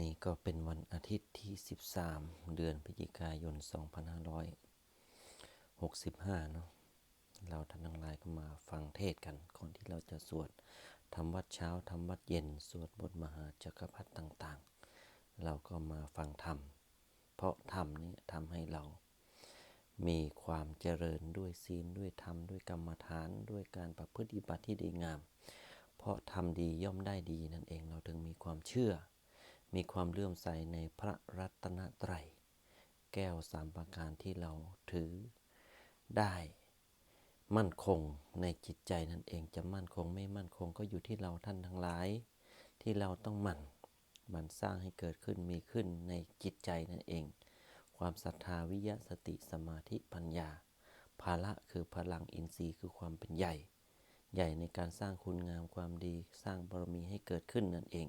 นี้ก็เป็นวันอาทิตย์ที่ 13 เดือนพฤศจิกายน 2565 เนาะเราท่านทั้งหลายก็มาฟังเทศกันก่อนที่เราจะสวดทำวัดเช้าทำวัดเย็น สวดบทมหาจักรพรรดิต่างๆ เราก็มาฟังธรรม เพราะธรรมนี้ทำให้เรา มีความเจริญด้วยศีลด้วยธรรมด้วยกรรมฐานด้วยการประพฤติบัติที่ดีงาม เพราะทำดีย่อมได้ดีนั่นเองเราถึงมีความเชื่อ มีความเลื่อมใสในพระรัตนตรัย แก้วสามประการที่เราถือได้มั่นคงในจิตใจนั่นเองจะมั่นคงไม่มั่นคงก็อยู่ที่เราท่านทั้งหลาย ที่เราต้องหมั่นมันสร้างให้เกิดขึ้นมีขึ้นในจิตใจนั่นเอง ความศรัทธาวิยะสติสมาธิปัญญา ภาระคือพลังอินทรีย์คือความเป็นใหญ่ ใหญ่ในการสร้างคุณงามความดี สร้างบารมีให้เกิดขึ้นนั่นเอง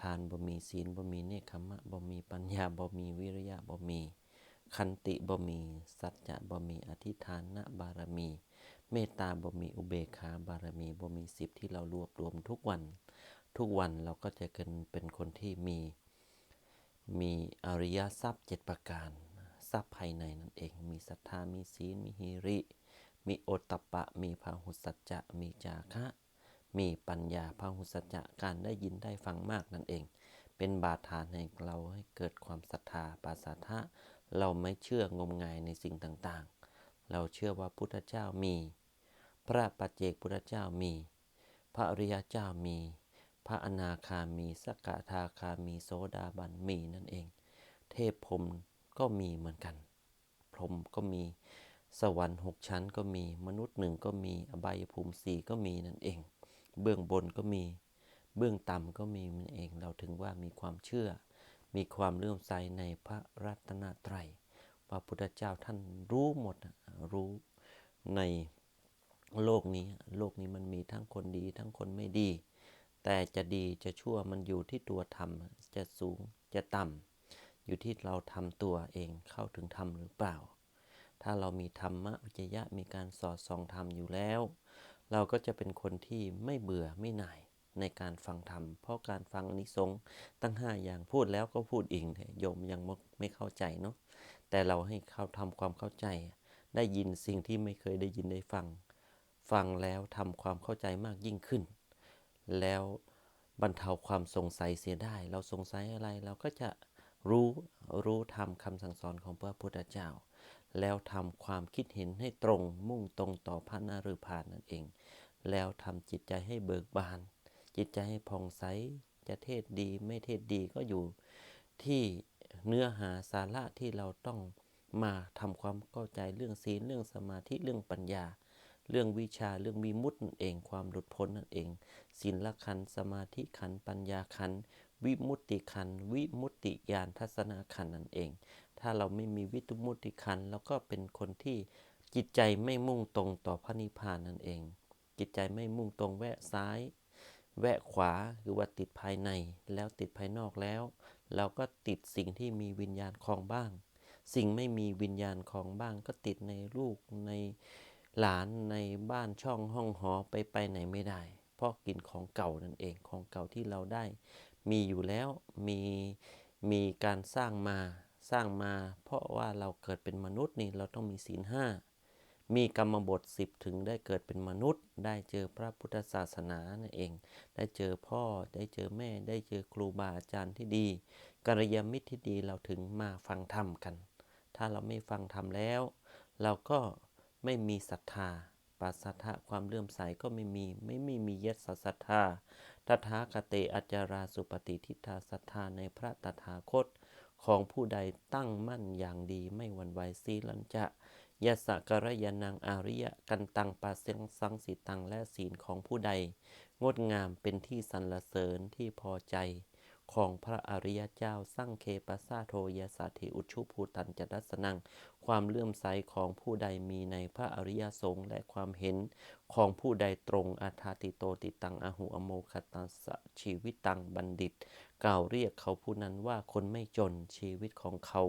ทานบ่มีศีลบ่มีเนคขมะบ่มีปัญญาบ่มีวิริยะบ่มีคันติบ่มี สัจจะบ่มีอธิฐานนะบารมี เมตตาบ่มีอุเบกขาบารมีบ่มีสิบที่เรารวบรวมทุกวัน ทุกวันเราก็จะเป็นเป็นคนที่มี มีอริยทรัพย์เจ็ดประการ ทรัพย์ภายในนั่นเอง มีศรัทธามีศีลมีฮิริ มีโอตตัปปะ มีพาหุสัจจะ มีจาคะ มีปัญญาพาหุสัจจะการได้ยินได้ฟังมากนั่นเอง เป็นบาฐานให้เราให้เกิดความศรัทธาปาสาทะเราไม่เชื่องมงายในสิ่งต่างๆ เราเชื่อว่าพุทธเจ้ามี พระปัจเจกพุทธเจ้ามี พระอริยเจ้ามี พระอนาคามีสกทาคามีโสดาบันมีนั่นเอง เทพพรมก็มีเหมือนกัน พรหมก็มีสวรรค์หกชั้นก็มีมนุษย์หนึ่งก็มีอบายภูมิสี่ก็มีนั่นเอง เบื้องบนก็มี เบื้องต่ำก็มีนั่นเอง เราถึงว่ามีความเชื่อ มีความเลื่อมใสในพระรัตนตรัยว่าพุทธเจ้าท่านรู้หมดรู้ในโลกนี้ โลกนี้มันมีทั้งคนดีทั้งคนไม่ดี แต่จะดีจะชั่วมันอยู่ที่ตัวธรรมจะสูงจะต่ำอยู่ที่เราทำตัวเองเข้าถึงธรรมหรือเปล่า ถ้าเรามีธรรมะวิจยะมีการสอดส่องธรรมอยู่แล้ว เราก็จะเป็นคนที่ไม่เบื่อไม่หน่ายในการฟังธรรม เพราะการฟังนิสงส์ตั้งห้าอย่างพูดแล้วก็พูดอีกโยมยังไม่เข้าใจเนาะแต่เราให้เขาทำความเข้าใจ ได้ยินสิ่งที่ไม่เคยได้ยินได้ฟัง ฟังแล้วทำความเข้าใจมากยิ่งขึ้น แล้วบรรเทาความสงสัยเสียได้ เราสงสัยอะไรเราก็จะรู้รู้ทำคำสั่งสอนของพระพุทธเจ้า แล้วทำความคิดเห็นให้ตรงมุ่งตรงต่อพระนฤพานนั่นเอง แล้วทำจิตใจให้เบิกบาน จิตใจให้ผ่องใสจะเทศดีไม่เทศดีก็อยู่ที่เนื้อหาสาระที่เราต้องมาทำความเข้าใจเรื่องศีลเรื่องสมาธิเรื่องปัญญา เรื่องวิชาเรื่องวิมุตินั่นเองความหลุดพ้นนั่นเองศีลละขันสมาธิขันปัญญาขันวิมุตติขันวิมุตติญาณทัศนาขันนั่นเอง ถ้าเราไม่มีวิตุมุตติขันเราก็เป็นคนที่จิตใจไม่มุ่งตรงต่อพระนิพพานนั่นเอง จิตใจไม่มุ่งตรงแวะซ้าย แวะขวาคือว่าติดภายในแล้วติดภายนอกแล้ว เราก็ติดสิ่งที่มีวิญญาณคลองบ้าง สิ่งไม่มีวิญญาณคลองบ้าง ก็ติดในลูกในหลานในบ้านช่องห้องหอไปไปไหนไม่ได้ เพราะกินของเก่านั่นเองของเก่าที่เราได้ มีอยู่แล้วมีมีการสร้างมาสร้างมา เพราะว่าเราเกิดเป็นมนุษย์นี่เราต้องมีศีลห้า มีกรรมบทสิบถึงได้เกิดเป็นมนุษย์ ได้เจอพระพุทธศาสนานั่นเอง ได้เจอพ่อได้เจอแม่ ได้เจอครูบาอาจารย์ที่ดีกัลยาณมิตรที่ดีเราถึงมาฟังธรรมกัน ถ้าเราไม่ฟังธรรมแล้ว เราก็ไม่มีศรัทธาปัสสัทธะความเลื่อมใสก็ไม่มีไม่ไม่มียศศรัทธาตถาคตอัจจาราสุปฏิทิฏฐาศรัทธาในพระตถาคตของผู้ใดตั้งมั่นอย่างดีไม่หวั่นไหวสีลันจะ ยะสะกรยานังอาริยะกันตังปาเสงสังสิตังและศีลของผู้ใด งดงามเป็นที่สรรเสริญที่พอใจ ของพระอริยเจ้าสร้างเคปัสสาโทยสาธิอุชุภูตันจดัสนัง ความเลื่อมใสของผู้ใดมีในพระอริยสงฆ์และความเห็นของผู้ใดตรงอาธาติโตติตังอหุอโมคตัสชีวิตตังบัณฑิต กล่าวเรียกเขาผู้นั้นว่าคนไม่จนชีวิตของเขา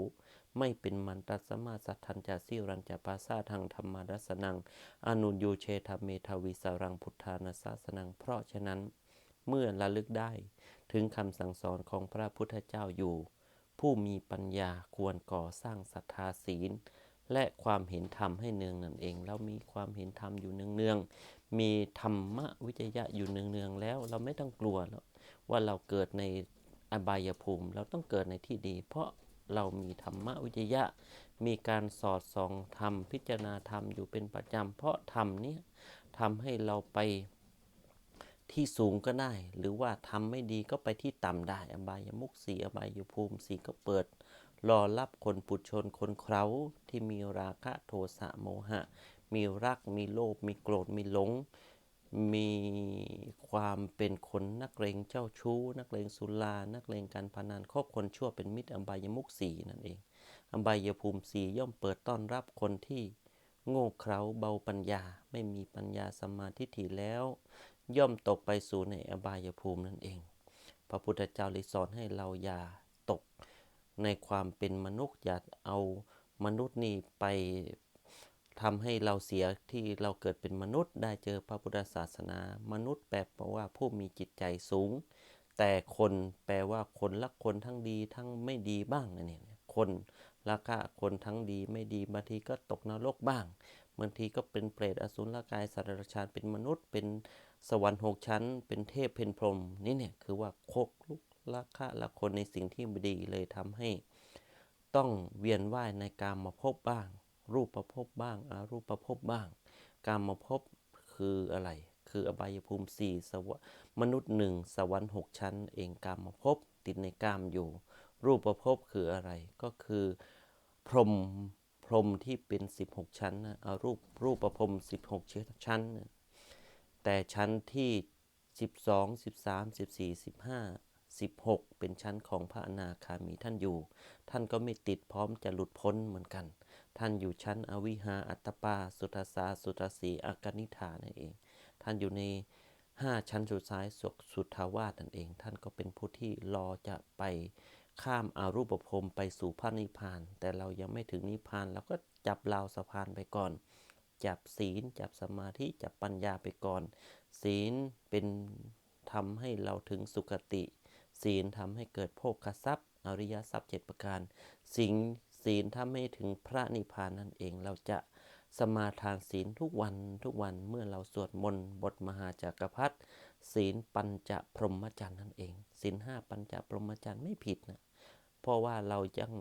ไม่เป็นมันตัสมาสัทธันจาสิรันจาปาซาทางธรรมดัสนัง อนุยูเชธรรมเมทวิสารังพุทธานาสาสนัง เพราะฉะนั้น เมื่อระลึกได้ ถึงคำสั่งสอนของพระพุทธเจ้าอยู่ ผู้มีปัญญาควรก่อสร้างศรัทธาศีล และความเห็นธรรมให้เนืองนั่นเองเรามีความเห็นธรรมอยู่เนืองๆมีธรรมะวิจยะอยู่เนืองๆแล้วเราไม่ต้องกลัวแล้วว่าเราเกิดในอบายภูมิ เราต้องเกิดในที่ดี เพราะ เรามีธรรมวิจยะ มีการสอดส่องธรรมพิจารณาธรรมอยู่เป็นประจำ เพราะธรรมนี้ทำให้เราไปที่สูงก็ได้ หรือว่าทำไม่ดีก็ไปที่ต่ำได้ อบายมุกสีอบายภูมิสีก็เปิด รอรับคนปุถุชนคนเขาที่มีราคะโทสะโมหะ มีรักมีโลภมีโกรธมีหลง มีความเป็นคนนักเลงเจ้าชู้ นักเลงสุรา นักเลงการพนันครอบคนชั่วเป็นมิตรอบายมุกสีนั่นเอง อบายภูมิสีย่อมเปิดต้อนรับคนที่โง่เขลาเบาปัญญา ไม่มีปัญญาสมาธิถิแล้ว ย่อมตกไปสู่ในอบายภูมินั่นเอง พระพุทธเจ้าเลยสอนให้เราอย่าตกในความเป็นมนุษย์อย่าเอามนุษย์นี่ไป ทำให้เราเสียที่เราเกิดเป็นมนุษย์ได้เจอพระพุทธศาสนา มนุษย์แปลว่าผู้มีจิตใจสูง แต่คนแปลว่าคนละคนทั้งดีทั้งไม่ดีบ้างอันนี้คนละกะคนทั้งดีไม่ดีบางทีก็ตกนรกบ้างบางทีก็เป็นเปรตอสุรกายสัตว์เดรัจฉานเป็นมนุษย์ เป็นสวรรค์หกชั้น เป็นเทพเป็นพรหมนี่เนี่ยคือว่าโคกลุกละคะละคนในสิ่งที่ไม่ดีเลยทำให้ ต้องเวียนว่ายในการมาพบบ้าง รูปประพบบ้างอารูปประพบบ้าง การมาพบคืออะไร คืออบายภูมิสี่สวมนุษย์หนึ่งสวรรค์หกชั้น เองการมาพบติดในกามอยู่ รูปประพบคืออะไร ก็คือพรหมพรหมที่เป็น 16 ชั้นนะเอารูปรูปประพรม16 ชั้นนะแต่ชั้นที่ 12 13 14 15 16 เป็นชั้นของพระอนาคามีท่านอยู่ ท่านก็ไม่ติดพร้อมจะหลุดพ้นเหมือนกัน ท่านอยู่ชั้นอวิหาอัตตปา สุทสาสุทสีอากนิธานั่นเอง ท่านอยู่ใน5ชั้นสุดท้ายสุสุทธาวาสนั่นเอง ท่านก็เป็นผู้ที่รอจะไปข้ามอารูปภพไปสู่พระนิพพาน แต่เรายังไม่ถึงนิพพานเราก็จับราวสะพานไปก่อน จับศีล จับสมาธิ จับปัญญาไปก่อน ศีลเป็นทำให้เราถึงสุคติ ศีลทำให้เกิดโภคทรัพย์ อริยทรัพย์เจ็ดประการสิ่ง ศีลทำให้ถึงพระนิพพานนั่นเอง เราจะสมาทานศีลทุกวันทุกวันเมื่อเราสวดมนต์บทมหาจักรพรรดิศีลปัญจพรหมจรรย์นั่นเองศีลห้าปัญจพรหมจรรย์ไม่ผิดนะเพราะว่าเรายัง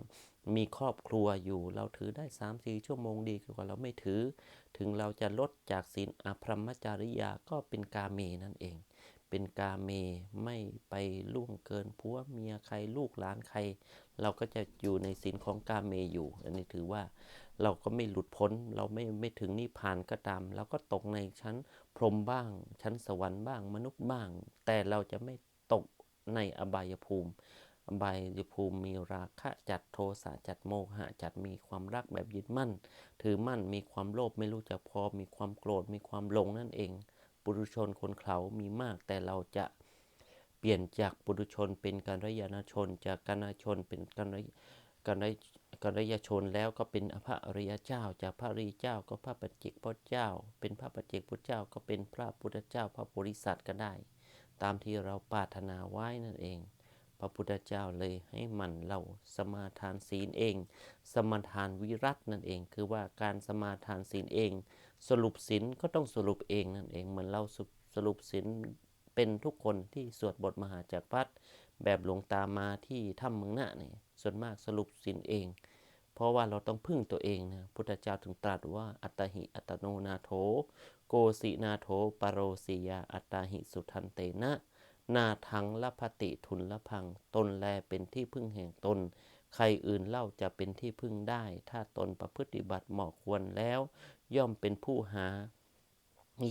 มีครอบครัวอยู่ เราถือได้3ามสี่ชั่วโมงดีกว่าเราไม่ถือ ถึงเราจะลดจากศีลอภรรมจาริยาก็เป็นกาเมนั่นเอง เป็นกาเมไม่ไปล่วงเกินผัวเมียใครลูกหลานใคร เราก็จะอยู่ในศีลของกาเมอยู่ อันนี้ถือว่าเราก็ไม่หลุดพ้น เราไม่ไม่ถึงนิพพานก็ตาม เราก็ตกในชั้นพรหมบ้าง ชั้นสวรรค์บ้าง มนุษย์บ้าง แต่เราจะไม่ตกในอบายภูมิ อบายภูมิมีราคะจัดโทสะจัดโมหะจัดมีความรักแบบยึดมั่น ถือมั่นมีความโลภไม่รู้จักพอมีความโกรธมีความหลงนั่นเอง ปุถุชนคนเขามีมากแต่เราจะ เปลี่ยนจากปุถุชนเป็นกัลยาณชน จากกัลยาชนเป็นกัลยกัลยกัลยชนแล้วก็เป็นพระอริยเจ้า จากพระอริยเจ้าก็พระปัจเจกพุทธเจ้า เป็นพระปัจเจกพุทธเจ้าก็เป็นพระพุทธเจ้า พระโพธิสัตว์ก็ได้ ตามที่เราปรารถนาไว้นั่นเอง พระพุทธเจ้าเลยให้มันเราสมาทานศีลเอง สมาทานวิรัตนั่นเอง คือว่าการสมาทานศีลเอง สรุปศีลก็ต้องสรุปเองนั่นเอง เหมือนเราสรุปศีล เป็นทุกคนที่สวดบทมหาจักรพรรดิแบบหลวงตามาที่ถ้ำเมืองหน้านี่ส่วนมากสรุปศีลเอง เพราะว่าเราต้องพึ่งตัวเองนะพุทธเจ้าถึงตรัสว่าอัตหิอัตโนนาโถ โกสินาโถปโรสียาอัตตาหิสุทันเตนะนาทังละพติทุนละพัง ตนแลเป็นที่พึ่งแห่งตน ใครอื่นเล่าจะเป็นที่พึ่งได้ ถ้าตนประพฤติบัติเหมาะควรแล้ว ย่อมเป็นผู้หา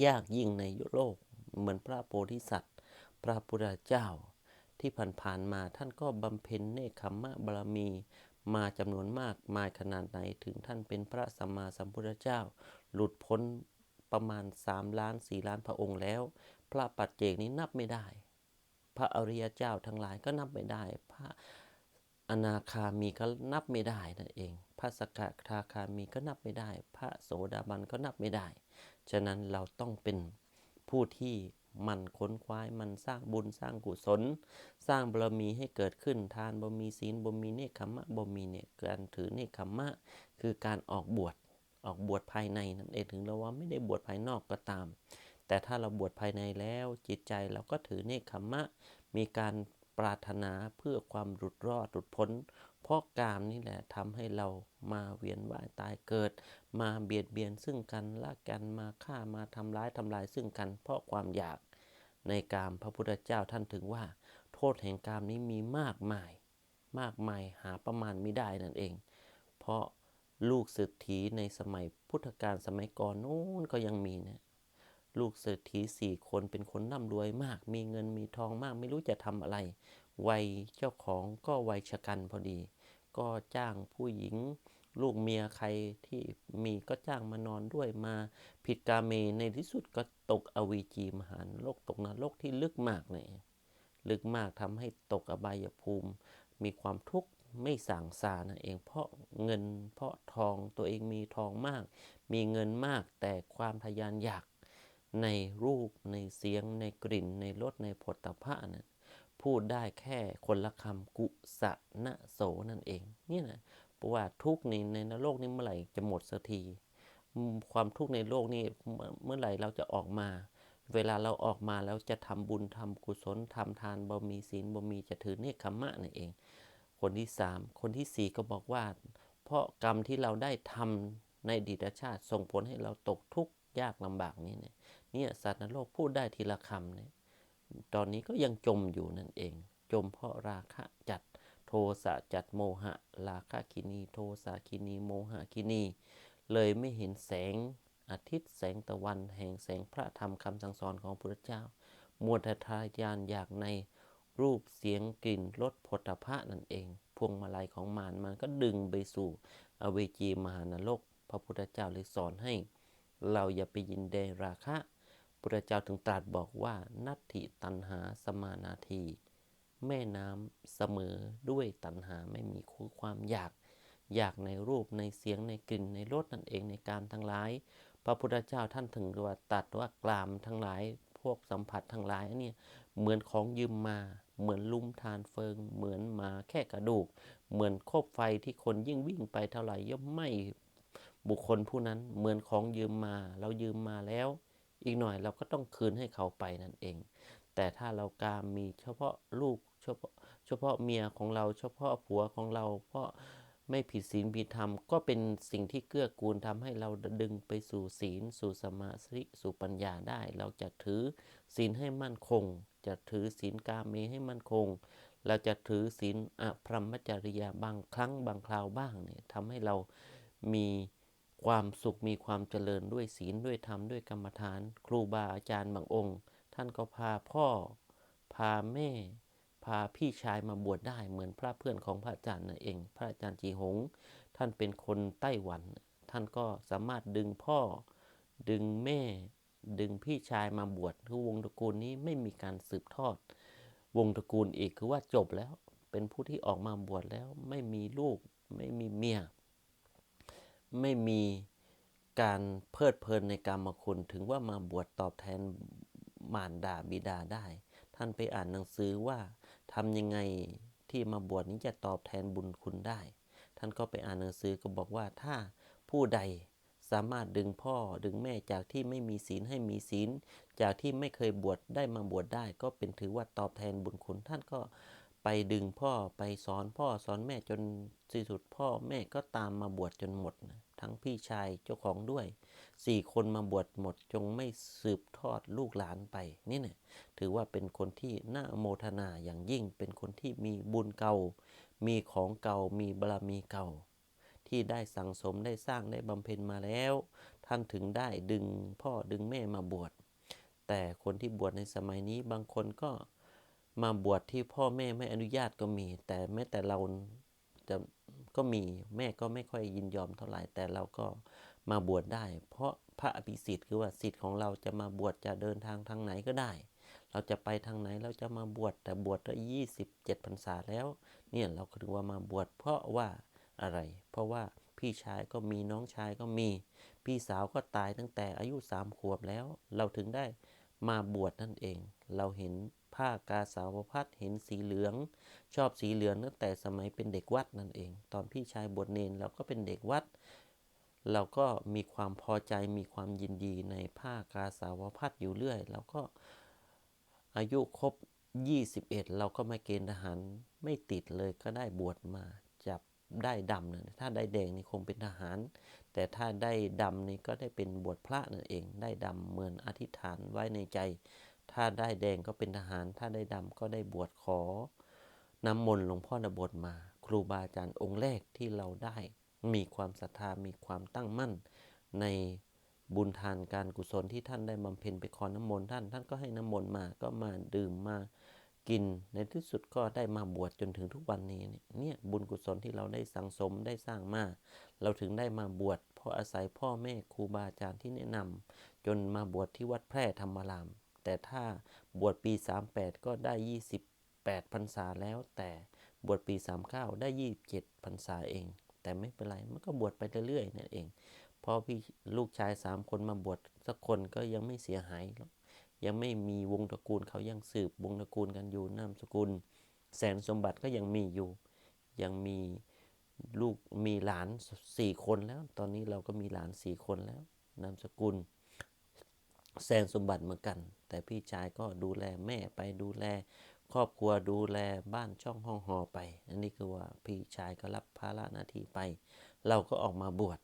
ยากยิ่งในโลก เหมือนพระโพธิสัตว์ พระพุทธเจ้า ที่ผ่านๆมาท่านก็บำเพ็ญเนคขมมะบารมี มาจำนวนมากมายขนาดไหนถึงท่านเป็นพระสัมมาสัมพุทธเจ้า หลุดพ้นประมาณ 3 ล้าน 4 ล้านพระองค์แล้ว พระปัจเจกนี้นับไม่ได้ พระอริยเจ้าทั้งหลายก็นับไม่ได้ พระอนาคามีก็นับไม่ได้นั่นเอง พระสกทาคามีก็นับไม่ได้ พระโสดาบันก็นับไม่ได้ ฉะนั้นเราต้องเป็น ผู้ที่มันค้นคว้ายมันสร้างบุญสร้างกุศล สร้างบารมีให้เกิดขึ้นทานบ่มีศีลบ่มีเนคขมะบ่มีเนี่ยการถือเนคขมะ คือการออกบวชออกบวชภายในนั่นเองถึงเราว่าไม่ได้บวชภายนอกก็ตาม แต่ถ้าเราบวชภายในแล้วจิตใจเราก็ถือเนคขมะ มีการปรารถนาเพื่อความหลุดรอดหลุดพ้น เพราะกามนี่แหละทำให้เรามาเวียนว่ายตายเกิด มาเบียดเบียนซึ่งกันละกันมาฆ่ามาทำร้ายทำลายซึ่งกัน เพราะความอยากในกามพระพุทธเจ้าท่านถึงว่า โทษแห่งกามนี้มีมากมาย มากมายหาประมาณไม่ได้นั่นเอง เพราะลูกเศรษฐีในสมัยพุทธกาลสมัยก่อนนู้นก็ยังมีนะลูกเศรษฐีสี่คนเป็นคนร่ำรวยมาก มีเงินมีทองมากไม่รู้จะทำอะไร วัยเจ้าของก็วัยชะกันพอดี ก็จ้างผู้หญิงลูกเมียใครที่มีก็จ้างมานอนด้วยมา ผิดกาเมในที่สุดก็ตกอวีจีมหานรกตกนรกที่ลึกมากเลยลึกมากทำให้ตกอบายภูมิ มีความทุกข์ไม่สางสานั่นเอง เพราะเงินเพราะทองตัวเองมีทองมาก มีเงินมากแต่ความทะยานอยากในรูปในเสียงในกลิ่นในรสในผลตภะนั้น พูดได้แค่คนละคำกุสะนะโสนั่นเองเนี่ยนะเพราะว่าทุกข์ในในนรกนี้เมื่อไหร่จะหมดสักที ความทุกข์ในโลกนี้เมื่อเมื่อไหร่เราจะออกมา เวลาเราออกมาแล้วจะทำบุญทำกุศลทำทานบ่มีศีลบ่มีจะถือเนคขมะนั่นเอง คนที่สามคนที่สี่ก็บอกว่า เพราะกรรมที่เราได้ทำในอดีตชาติส่งผลให้เราตกทุกข์ยากลำบากนี้เนี่ยเนี่ยสัตว์นรกพูดได้ทีละคำเนี่ย ตอนนี้ก็ยังจมอยู่นั่นเอง จมเพราะราคะจัดโทสะจัดโมหะ ราคะกินี โทสะกินีโมหะกินี เลยไม่เห็นแสงอาทิตย์แสงตะวัน แห่งแสงพระธรรมคำสั่งสอนของพระพุทธเจ้า มวแต่ทายานอยากในรูปเสียงกลิ่นรสผลพะนั่นเอง พวงมาลัยของมารมันก็ดึงไปสู่ อเวจีมหานรกพระพุทธเจ้าเลยสอนให้ เราอย่าไปยินดีราคะ พุทธเจ้าถึงตรัสบอกว่านัตถิตันหาสมานาที แม่น้ำเสมอด้วยตันหาไม่มีคู่ความอยาก อยากในรูปในเสียงในกลิ่นในรสนั่นเองในการทั้งหลาย พระพุทธเจ้าท่านถึงว่าตรัดว่ากลามทั้งหลาย พวกสัมผัสทั้งหลายนเนี่ยเหมือนของยืมมาเหมือนลุ่มทานเฟิง เหมือนหมาแค่กระดูก เหมือนโคบไฟที่คนยิ่งวิ่งไปเท่าไหร่ย่อมไม่บุคคลผู้นั้นเหมือนของยืมมา เรายืมมาแล้ว อีกหน่อยเราก็ต้องคืนให้เขาไปนั่นเอง แต่ถ้าเราการมีเฉพาะลูกเฉพาะเฉพาะเมียของเราเฉพาะผัวของเรา เพราะไม่ผิดศีลผิดธรรมก็เป็นสิ่งที่เกื้อกูลทำให้เราดึงไปสู่ศีล สู่สมาธิสู่ปัญญาได้ เราจะถือศีลให้มั่นคง จะถือศีลกาเมให้มั่นคง เราจะถือศีลอพรหมจริยาบางครั้งบางคราวบ้างเนี่ยทำให้เรามี ความสุขมีความเจริญด้วยศีลด้วยธรรมด้วยกรรมฐาน ครูบาอาจารย์บางองค์ ท่านก็พาพ่อ พาแม่ พาพี่ชายมาบวชได้เหมือนพระเพื่อนของพระอาจารย์นั่นเอง พระอาจารย์จีหง ท่านเป็นคนไต้หวัน ท่านก็สามารถดึงพ่อ ดึงแม่ ดึงพี่ชายมาบวชคือวงตระกูลนี้ไม่มีการสืบทอด วงตระกูลอีกคือว่าจบแล้วเป็นผู้ที่ออกมาบวชแล้วไม่มีลูกไม่มีเมีย ไม่มีการเพลิดเพลินในกรรมคุณถึงว่ามาบวชตอบแทนมารดาบิดาได้ ท่านไปอ่านหนังสือว่าทำยังไงที่มาบวชนี้จะตอบแทนบุญคุณได้ ท่านก็ไปอ่านหนังสือก็บอกว่าถ้าผู้ใดสามารถดึงพ่อดึงแม่จากที่ไม่มีศีลให้มีศีล จากที่ไม่เคยบวชได้มาบวชได้ ก็เป็นถือว่าตอบแทนบุญคุณท่านก็ ไปดึงพ่อไปสอนพ่อสอนแม่จนที่สุดพ่อแม่ก็ตามมาบวชจนหมดนะทั้งพี่ชายเจ้าของด้วยสี่คนมาบวชหมดจงไม่สืบทอดลูกหลานไปนี่เนี่ยถือว่าเป็นคนที่น่าโมทนาอย่างยิ่งเป็นคนที่มีบุญเก่า มีของเก่ามีบารมีเก่า ที่ได้สั่งสมได้สร้างได้บำเพ็ญมาแล้ว ท่านถึงได้ดึงพ่อดึงแม่มาบวชแต่คนที่บวชในสมัยนี้บางคนก็ มาบวชที่พ่อแม่ไม่อนุญาตก็มี แต่แม้แต่เราจะก็มีแม่ก็ไม่ค่อยยินยอมเท่าไหร่ แต่เราก็มาบวชได้ เพราะพระอภิสิทธิ์คือว่าสิทธิ์ของเราจะมาบวชจะเดินทางทางไหนก็ได้ เราจะไปทางไหนเราจะมาบวชแต่บวชได้ยี่สิบเจ็ดพรรษาแล้ว เนี่ยเราถึงว่ามาบวชเพราะว่าอะไร เพราะว่าพี่ชายก็มีน้องชายก็มี พี่สาวก็ตายตั้งแต่อายุสามขวบแล้ว เราถึงได้มาบวชนั่นเอง เราเห็น ผ้ากาสาวพัดเห็นสีเหลือง ชอบสีเหลืองตั้งแต่สมัยเป็นเด็กวัดนั่นเอง ตอนพี่ชายบวชเนนเราก็เป็นเด็กวัด เราก็มีความพอใจมีความยินดีในผ้ากาสาวพัดอยู่เรื่อยเราก็อายุครบ 21 เราก็มาเกณฑ์ทหารไม่ติดเลยก็ได้บวชมาจับได้ดำนะถ้าได้แดงนี่คงเป็นทหาร แต่ถ้าได้ดำนี่ก็ได้เป็นบวชพระนั่นเอง ได้ดำเหมือนอธิษฐานไว้ในใจ ถ้าได้แดงก็เป็นทหาร ถ้าได้ดำก็ได้บวชขอน้ำมนต์หลวงพ่อนบทมา ครูบาอาจารย์องค์แรกที่เราได้มีความศรัทธามีความตั้งมั่น ในบุญทานการกุศลที่ท่านได้บำเพ็ญไปขอน้ำมนต์ท่าน ท่านก็ให้น้ำมนต์มาก็มาดื่มมากินในที่สุดก็ได้มาบวชจนถึงทุกวันนี้เนี่ยเนี่ยบุญกุศลที่เราได้สังสมได้สร้างมา เราถึงได้มาบวชเพราะอาศัยพ่อแม่ครูบาอาจารย์ที่แนะนำจนมาบวชที่วัดแพร่ธรรมาราม แต่ถ้าบวชปี 38 ก็ได้ 28พรรษาแล้ว แต่บวชปี 39 ได้ 27พรรษาเอง แต่ไม่เป็นไร มันก็บวชไปเรื่อยๆนั่นเองเพราะพี่ลูกชายสามคนมาบวชสักคนก็ยังไม่เสียหายหรอกยังไม่มีวงตระกูลเขายังสืบวงตระกูลกันอยู่นามสกุล แสนสมบัติก็ยังมีอยู่ ยังมีลูกมีหลานสี่คนแล้ว ตอนนี้เราก็มีหลานสี่คนแล้วนามสกุล แสนสมบัติเหมือนกัน แต่พี่ชายก็ดูแลแม่ไปดูแล ครอบครัวดูแลบ้านช่องห้องหอไป อันนี้คือว่าพี่ชายก็รับภาระหน้าที่ไป เราก็ออกมาบวช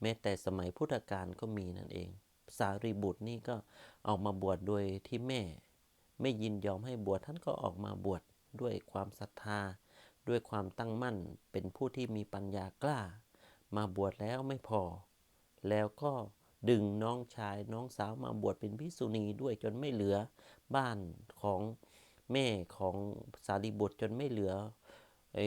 แม้แต่สมัยพุทธกาลก็มีนั่นเอง สารีบุตรนี่ก็ออกมาบวชโดยที่แม่ ไม่ยินยอมให้บวชท่านก็ออกมาบวชด้วยความศรัทธา ด้วยความตั้งมั่นเป็นผู้ที่มีปัญญากล้า มาบวชแล้วไม่พอ แล้วก็ ดึงน้องชายน้องสาวมาบวชเป็นพิสุณีด้วยจนไม่เหลือบ้านของแม่ของสารีบุตรจนไม่เหลือไอ้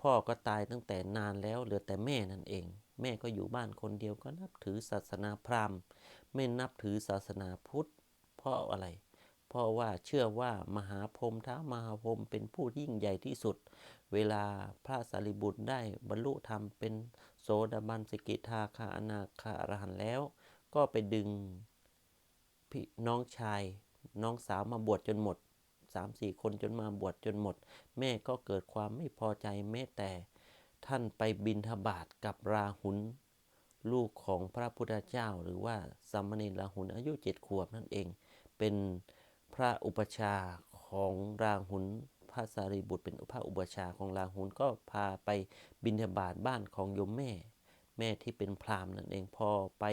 พ่อก็ตายตั้งแต่นานแล้วเหลือแต่แม่นั่นเอง แม่ก็อยู่บ้านคนเดียวก็นับถือศาสนาพราหมณ์ ไม่นับถือศาสนาพุทธเพราะอะไร เพราะว่าเชื่อว่ามหาพรหมท้ามหาพรหมเป็นผู้ยิ่งใหญ่ที่สุด เวลาพระสารีบุตรได้บรรลุธรรมเป็นโสดาบันสกิทาคาอนาคาอรหันแล้ว ก็ไปดึงพี่น้องชายน้องสาวมาบวชจนหมดสามสี่คนจนมาบวชจนหมด แม่ก็เกิดความไม่พอใจแม้แต่ ท่านไปบินทบาทกับราหุลลูกของพระพุทธเจ้าหรือว่าสามเณรราหุลอายุเจ็ดขวบนั่นเอง เป็น พระอุปชาของราหุลพระสารีบุตรเป็นพระอุปชาของราหุลก็พาไปบินทบาทบ้านของโยมแม่ แม่ที่เป็นพราหมณ์นั่นเองพอไป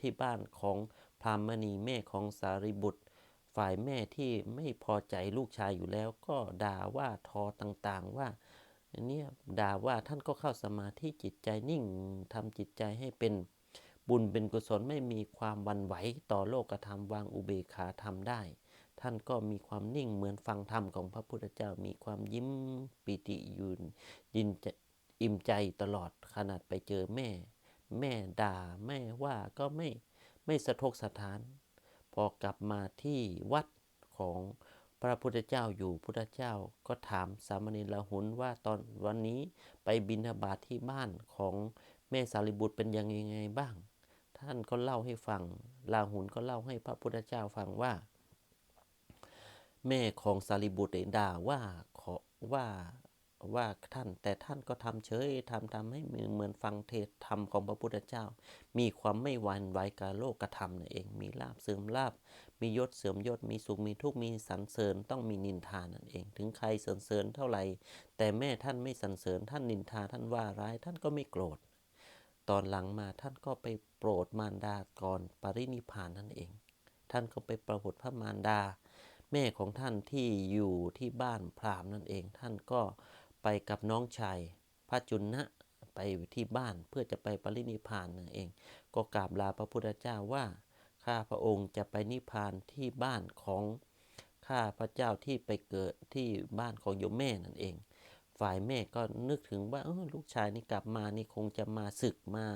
ที่บ้านของพราหมณีแม่ของสารีบุตร ฝ่ายแม่ที่ไม่พอใจลูกชายอยู่แล้วก็ด่าว่าทอต่างๆว่าเนี่ยด่าว่าท่านก็เข้าสมาธิจิตใจนิ่งทำจิตใจให้เป็นบุญเป็นกุศลไม่มีความวันไหวต่อโลกธรรมวางอุเบกขาธรรมได้ ท่านก็มีความนิ่งเหมือนฟังธรรมของพระพุทธเจ้า มีความยิ้มปิติยืนยินจะอิ่มใจตลอดขนาดไปเจอแม่ แม่ด่าแม่ว่าก็ไม่ไม่สะทกสะท้าน พอกลับมาที่วัดของพระพุทธเจ้าอยู่พุทธเจ้าก็ถามสามเณรละหุนว่าตอนวันนี้ไปบิณฑบาตทที่บ้านของแม่สารีบุตรเป็นยังไงบ้าง ท่านก็เล่าให้ฟังลาหุนก็เล่าให้พระพุทธเจ้าฟังว่า แม่ของสารีบุตรด่าว่าขอว่าว่าท่านแต่ท่านก็ทำเฉยทำทำให้เหมือนฟังเทศธรรมของพระพุทธเจ้า มีความไม่หวั่นไหวกับโลกธรรมนั่นเอง มีลาบเสื่อมลาบ มียศเสื่อมยศ มีสุขมีทุกข์มีสรรเสริญต้องมีนินทานั่นเอง ถึงใครสรรเสริญเท่าไหร่ แต่แม่ท่านไม่สรรเสริญท่านนินทาท่านว่าร้ายท่านก็ไม่โกรธ ตอนหลังมาท่านก็ไปโปรดมารดาก่อนปรินิพานนั่นเอง ท่านก็ไปประพฤติพระมารดา แม่ของท่านที่อยู่ที่บ้านพราหมณ์นั่นเอง ท่านก็ไปกับน้องชายพระจุนนะไปที่บ้านเพื่อจะไปปรินิพานนั่นเอง ก็กราบลาพระพุทธเจ้าว่าข้าพระองค์จะไปนิพพานที่บ้านของข้าพระเจ้าที่ไปเกิดที่บ้านของโยมแม่นั่นเอง ฝ่ายแม่ก็นึกถึงว่าลูกชายนี่กลับมานี่คงจะมาศึกมา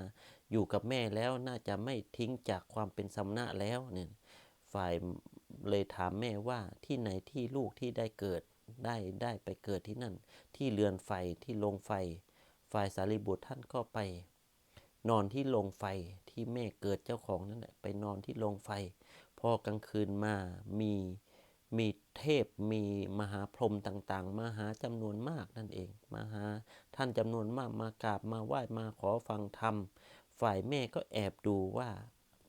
อยู่กับแม่แล้วน่าจะไม่ทิ้งจากความเป็นสำนะแล้วเนี่ยฝ่าย เลยถามแม่ว่าที่ไหนที่ลูกที่ได้เกิดได้ได้ไปเกิดที่นั่น ที่เรือนไฟที่โรงไฟ ฝ่ายสารีบุตรท่านก็ไป นอนที่โรงไฟที่แม่เกิดเจ้าของนั่นแหละไปนอนที่โรงไฟ พอกลางคืนมามีมีเทพมีมหาพรหมต่างๆ มาหาจำนวนมากนั่นเองมาหาท่านจำนวนมากมากราบมาไหว้มาขอฟังธรรม ฝ่ายแม่ก็แอบดูว่า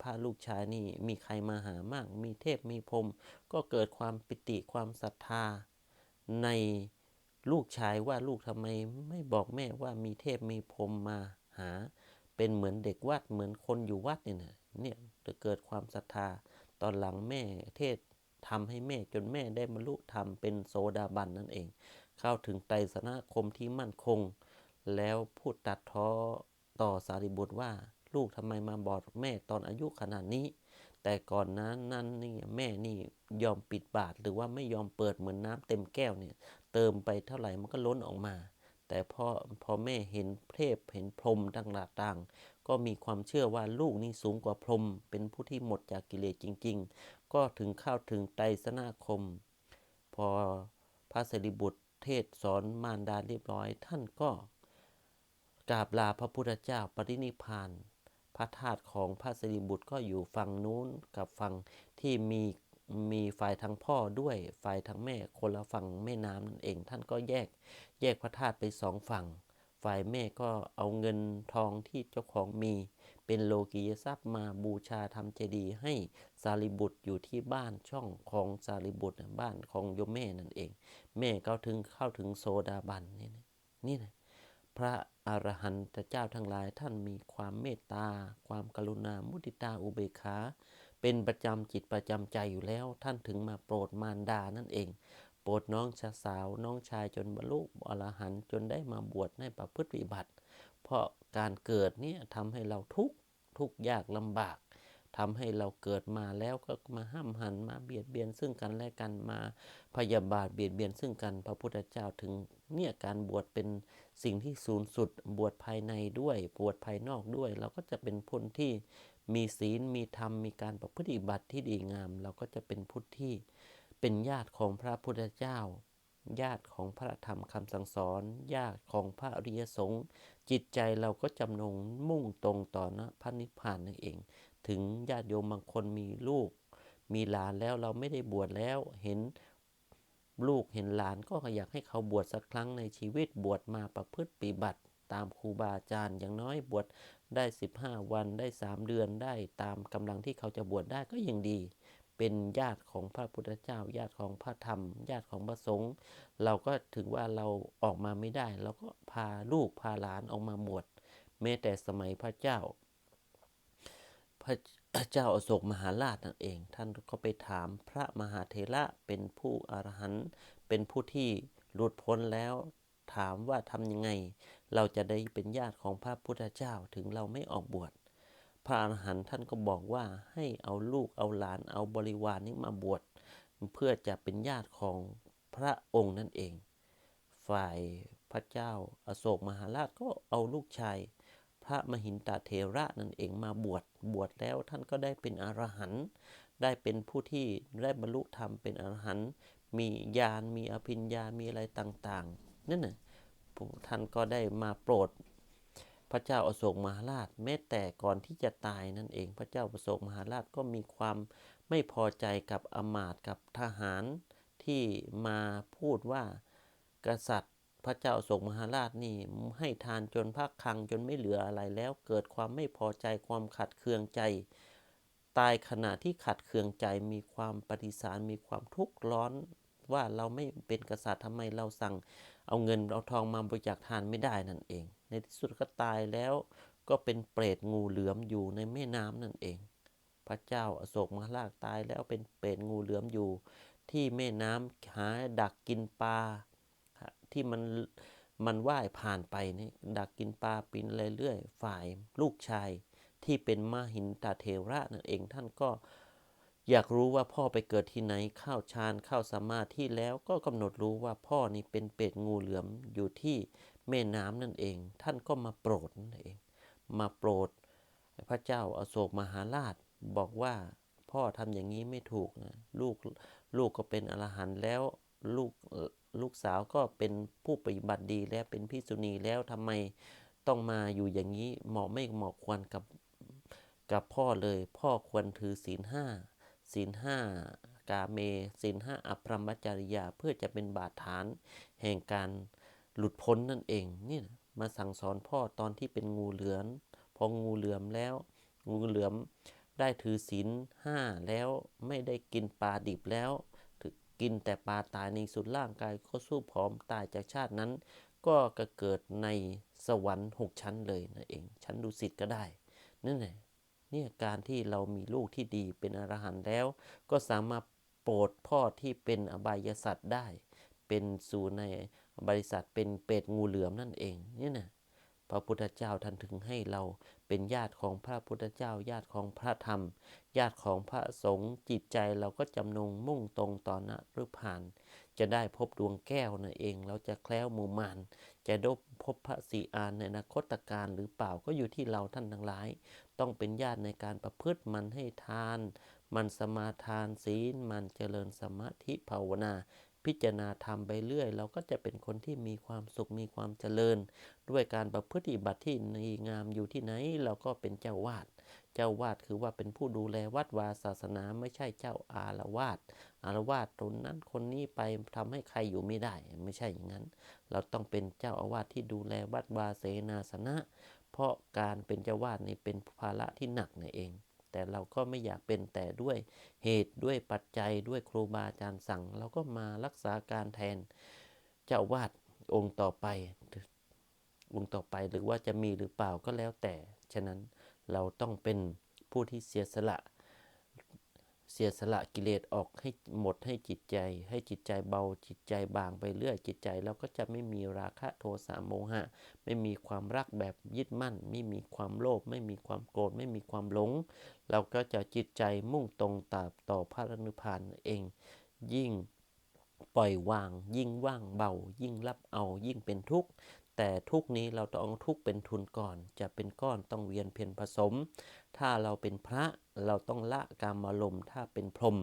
พระลูกชายนี่มีใครมาหามาก มีเทพมีพรมก็เกิดความปิติความศรัทธา ในลูกชายว่าลูกทำไมไม่บอกแม่ว่ามีเทพมีพรมมาหา เป็นเหมือนเด็กวัดเหมือนคนอยู่วัดเนี่ยนะเนี่ยจะเกิดความศรัทธา ตอนหลังแม่เทศทำให้แม่จนแม่ได้บรรลุธรรมเป็นโสดาบันนั่นเอง เข้าถึงไตรสนาคมที่มั่นคง แล้วพูดตัดท้อต่อสารีบุตรว่า ลูกทำไมมาบอกแม่ตอนอายุขนาดนี้ แต่ก่อนนั้นนั่นนี่แม่นี่ยอมปิดบาทหรือว่าไม่ยอมเปิดเหมือนน้ำเต็มแก้วเนี่ยเติมไปเท่าไหร่มันก็ล้นออกมา แต่พอพอแม่เห็นเทพเห็นพรหมต่างๆ ก็มีความเชื่อว่าลูกนี่สูงกว่าพรหมเป็นผู้ที่หมดจากกิเลสจริง ๆ ก็ถึงเข้าถึงไตรสนาคม พอพระสารีบุตรเทศสอนมารดาเรียบร้อยท่านก็กราบลาพระพุทธเจ้าปรินิพพาน พระธาตุของพระสารีบุตรก็อยู่ฝั่งนู้นกับฝั่งที่มีมีฝ่ายทางพ่อด้วยฝ่ายทางแม่คนละฝั่งแม่น้ำนั่นเอง ท่านก็แยกแยกพระธาตุไปสองฝั่ง ฝ่ายแม่ก็เอาเงินทองที่เจ้าของมี เป็นโลกียทรัพย์มาบูชาทำเจดีย์ให้สารีบุตรอยู่ที่บ้านช่องของสารีบุตรบ้านของโยมแม่นั่นเอง แม่ก็ถึงเข้าถึงโซดาบันนี่นะนี่นะ พระอรหันตเจ้าทั้งหลายท่านมีความเมตตา ความกรุณา มุติตาอุเบกขา เป็นประจำจิตประจำใจอยู่แล้ว ท่านถึงมาโปรดมารดานั่นเอง โปรดน้องชาสาวน้องชายจนบรรลุอรหันต์จนได้มาบวชในประพฤติปฏิบัติ เพราะการเกิดเนี่ยทำให้เราทุกข์ทุกข์ยากลำบาก ทำให้เราเกิดมาแล้วก็มาห้ามหันมาเบียดเบียนซึ่งกันและกันมาพยาบาทเบียดเบียนซึ่งกันพระพุทธเจ้าถึงเนี่ยการบวชเป็นสิ่งที่สูงสุดบวชภายในด้วยบวชภายนอกด้วย เราก็จะเป็นพุทธที่มีศีลมีธรรมมีการประพฤติบัติที่ดีงาม เราก็จะเป็นพุทธที่เป็นญาติของพระพุทธเจ้า ญาติของพระธรรมคำสั่งสอน ญาติของพระอริยสงฆ์จิตใจเราก็จำนงมุ่งตรงต่อนะพระนิพพานนั่นเอง ถึงญาติโยมบางคนมีลูก มีหลานแล้วเราไม่ได้บวชแล้วเห็นลูกเห็นหลานก็อยากให้เขาบวชสักครั้งในชีวิตบวชมาประพฤติปฏิบัติ ตามครูบาอาจารย์อย่างน้อยบวชได้ 15 วันได้ 3 เดือนได้ตามกำลังที่เขาจะบวชได้ก็ยังดี เป็นญาติของพระพุทธเจ้า ญาติของพระธรรม ญาติของพระสงฆ์เราก็ถึงว่าเราออกมาไม่ได้เราก็พาลูกพาหลานออกมาบวชแม้แต่สมัยพระเจ้า พระเจ้าอโศกมหาราชนั่นเอง ท่านก็ไปถามพระมหาเถระเป็นผู้อรหันต์เป็นผู้ที่หลุดพ้นแล้วถามว่าทำยังไง เราจะได้เป็นญาติของพระพุทธเจ้าถึงเราไม่ออกบวชพระอรหันต์ท่านก็บอกว่าให้เอาลูกเอาหลานเอาบริวารนนี้มาบวชเพื่อจะเป็นญาติของพระองค์นั่นเอง ฝ่ายพระเจ้าอาโศกมหาราชก็เอาลูกชาย พระมหินตาเทระนั่นเองมาบวชบวชแล้วท่านก็ได้เป็นอรหันต์ได้เป็นผู้ที่ได้บรรลุธรรมเป็นอรหันต์มีญาณมีอภิญญามีอะไรต่างๆนั่นน่ะท่านก็ได้มาโปรด พระเจ้าอโศกมหาราชแม้แต่ก่อนที่จะตายนั่นเอง พระเจ้าอโศกมหาราชก็มีความไม่พอใจกับอมาตย์กับทหารที่มาพูดว่ากษัตริย์ พระเจ้าอโศกมหาราชนี่ให้ทานจนพักคังจนไม่เหลืออะไรแล้วเกิดความไม่พอใจความขัดเคืองใจ ตายขณะที่ขัดเคืองใจมีความปฏิสารมีความทุกข์ร้อนว่าเราไม่เป็นกษัตริย์ทำไมเราสั่งเอาเงินเอาทองมาบริจาคทานไม่ได้นั่นเอง ในที่สุดก็ตายแล้วก็เป็นเปรตงูเหลือมอยู่ในแม่น้ำนั่นเอง พระเจ้าอโศกมหาราชตายแล้วเป็นเปรตงูเหลือมอยู่ ที่แม่น้ำหาดักกินปลา ที่มันมันว่ายผ่านไปนี่ดักกินปลาปินเรื่อยๆฝ่ายลูกชายที่เป็นมหินตาเทระนั่นเองท่านก็อยากรู้ว่าพ่อไปเกิดที่ไหนเข้าฌานเข้าสมาธิแล้วก็กำหนดรู้ว่าพ่อนี่เป็นเป็ดงูเหลือมอยู่ที่แม่น้ำนั่นเอง ท่านก็มาโปรดนั่นเอง มาโปรด พระเจ้าอาโศกมหาราชบอกว่าพ่อทำอย่างนี้ไม่ถูกนะลูกลูกก็เป็นอรหันต์แล้วลูก ลูกสาวก็เป็นผู้ปฏิบัติดีแล้วเป็นพิสุณีแล้วทำไมต้องมาอยู่อย่างนี้เหมาะไม่เหมาะควรกับกับพ่อเลย พ่อควรถือศีลห้าศีลห้ากาเมศีลห้าอภรรมจริยาเพื่อจะเป็นบาดฐานแห่งการหลุดพ้นนั่นเองนี่นะมาสั่งสอนพ่อตอนที่เป็นงูเหลือมพองูเหลือมแล้ว งูเหลือมได้ถือศีลห้าแล้วไม่ได้กินปลาดิบแล้ว กินแต่ปลาตายในสุดร่างกายก็สู้ผอมตายจากชาตินั้น ก็กเกิดในสวรรค์หกชั้นเลยนั่นเอง ชั้นดุสิตก็ได้นั่นแหละเนี่ยการที่เรามีลูกที่ดีเป็นอรหันต์แล้ว ก็สามารถโปรดพ่อที่เป็นอบายสัตว์ได้ เป็นสู่ในบริษัทเป็นเป็ดงูเหลือมนั่นเองนี่นะ พระพุทธเจ้าท่านถึงให้เราเป็นญาติของพระพุทธเจ้า ญาติของพระธรรม ญาติของพระสงฆ์จิตใจเราก็จำนงมุ่งตรงต่อนะหรือผ่าน จะได้พบดวงแก้วนั่นเอง เราจะแคล้วมูมานจะได้พบพระสีอานในอนาคตการหรือเปล่าก็อยู่ที่เราท่านทั้งหลาย ต้องเป็นญาติในการประพฤติมันให้ทาน มันสมาทานศีลมันเจริญสมาธิภาวนา พิจารณาธรรมไปเรื่อย เราก็จะเป็นคนที่มีความสุขมีความเจริญ ด้วยการประพฤติบัติที่ในงามอยู่ที่ไหนเราก็เป็นเจ้าวาด เจ้าวาดคือว่าเป็นผู้ดูแลวัดวาศาสนาไม่ใช่เจ้าอารวาสอารวาสตนนั้นคนนี้ไปทำให้ใครอยู่ไม่ได้ ไม่ใช่อย่างนั้น เราต้องเป็นเจ้าอาวาสที่ดูแลวัดวาเสนาสนะ เพราะการเป็นเจ้าวาดนี่เป็นภาระที่หนักนั่นเอง แต่เราก็ไม่อยากเป็นแต่ด้วยเหตุด้วยปัจจัยด้วยครูบาอาจารย์สั่ง เราก็มารักษาการแทนเจ้าวาดองค์ต่อไป องค์ต่อไปหรือว่าจะมีหรือเปล่าก็แล้วแต่ ฉะนั้นเราต้องเป็นผู้ที่เสียสละเสียสละกิเลสออกให้หมดให้จิตใจ ให้จิตใจเบาจิตใจบางไปเรื่อยจิตใจเราก็จะไม่มีราคะโทสะโมหะ ไม่มีความรักแบบยึดมั่น ไม่มีความโลภไม่มีความโกรธไม่มีความหลง เราก็จะจิตใจมุ่งตรงตาต่อพระนิพพานเอง ยิ่งปล่อยวาง ยิ่งว่างเบา ยิ่งรับเอายิ่งเป็นทุกข์แต่ทุกนี้เราต้องทุกเป็นทุนก่อน จะเป็นก้อนต้องเวียนเพียนผสม ถ้าเราเป็นพระเราต้องละกามารมณ์ถ้าเป็นพรหม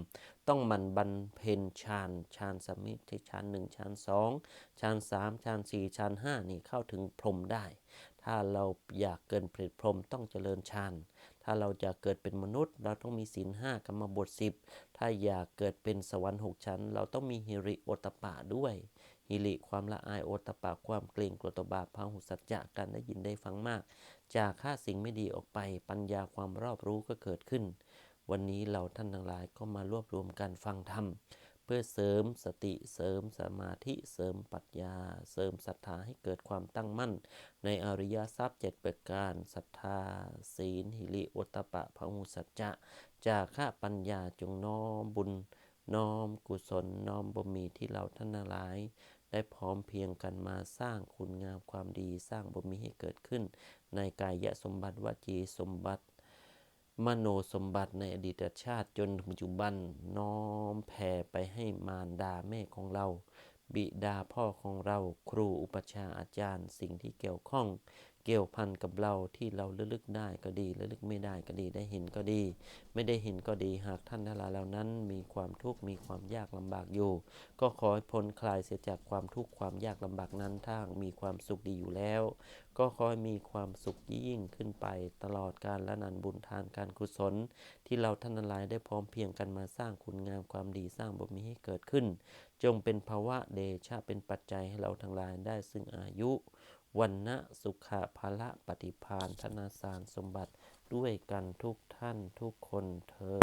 ต้องหมันบรรเพ็ญฌานฌานสมิธิฌานหนึ่งฌานสองฌานสามฌานสี่ฌานห้านี่เข้าถึงพรหมได้ ถ้าเราอยากเกินเปรตพรหมต้องเจริญฌาน ถ้าเราจะเกิดเป็นมนุษย์ เราต้องมีศีลห้ากรรมบทสิบถ้าอยากเกิดเป็นสวรรค์หกชั้น เราต้องมีฮิริโอตปะด้วยฮิริความละอายโอตปะความเกรงกลัวต่อบาปพาหุสัจจะการได้ยินได้ฟังมาก จากฆ่าสิ่งไม่ดีออกไปปัญญาความรอบรู้ก็เกิดขึ้น วันนี้เราท่านทั้งหลายก็มารวบรวมกันฟังธรรม พื่อเสริมสติเสริมสมาธิเสริมปัญญา เสริมศรัทธาให้เกิดความตั้งมั่น ในอริยทรัพย์เจ็ดประการศรัทธา ศีล หิริโอตปะพหุสัจจะจากข้าปัญญาจงน้อมบุญ น้อมกุศลน้อมบ่มีที่เราท่านหลาย ได้พร้อมเพียงกันมาสร้างคุณงามความดีสร้างบ่มีให้เกิดขึ้น ในกายสมบัติวจีสมบัติ มโนสมบัติในอดีตชาติจนถึงปัจจุบันน้อมแผ่ไปให้มารดาแม่ของเรา บิดาพ่อของเราครูอุปชาอาจารย์ สิ่งที่เกี่ยวข้อง เกี่ยวพันกับเราที่เราระลึกได้ก็ดีระลึกไม่ได้ก็ดีได้เห็นก็ดี ไม่ได้เห็นก็ดีหากท่านทั้งหลายเหล่านั้น มีความทุกข์มีความยากลำบากอยู่ ก็ขอให้พ้นคลายเสียจากความทุกข์ความยากลำบากนั้นถ้ามีความสุขดีอยู่แล้ว ก็ขอให้มีความสุขยิ่งขึ้นไปตลอดการละนันบุญทานการกุศล ที่เราท่านทั้งหลายได้พร้อมเพียงกันมาสร้างคุณงามความดีสร้างบุญมีให้เกิดขึ้น จงเป็นภาวะเดชะเป็นปัจจัยให้เราทั้งหลายได้ซึ่งอายุ วันนะสุขะภละปฏิพานธนาสารสมบัติด้วยกันทุกท่านทุกคนเธอ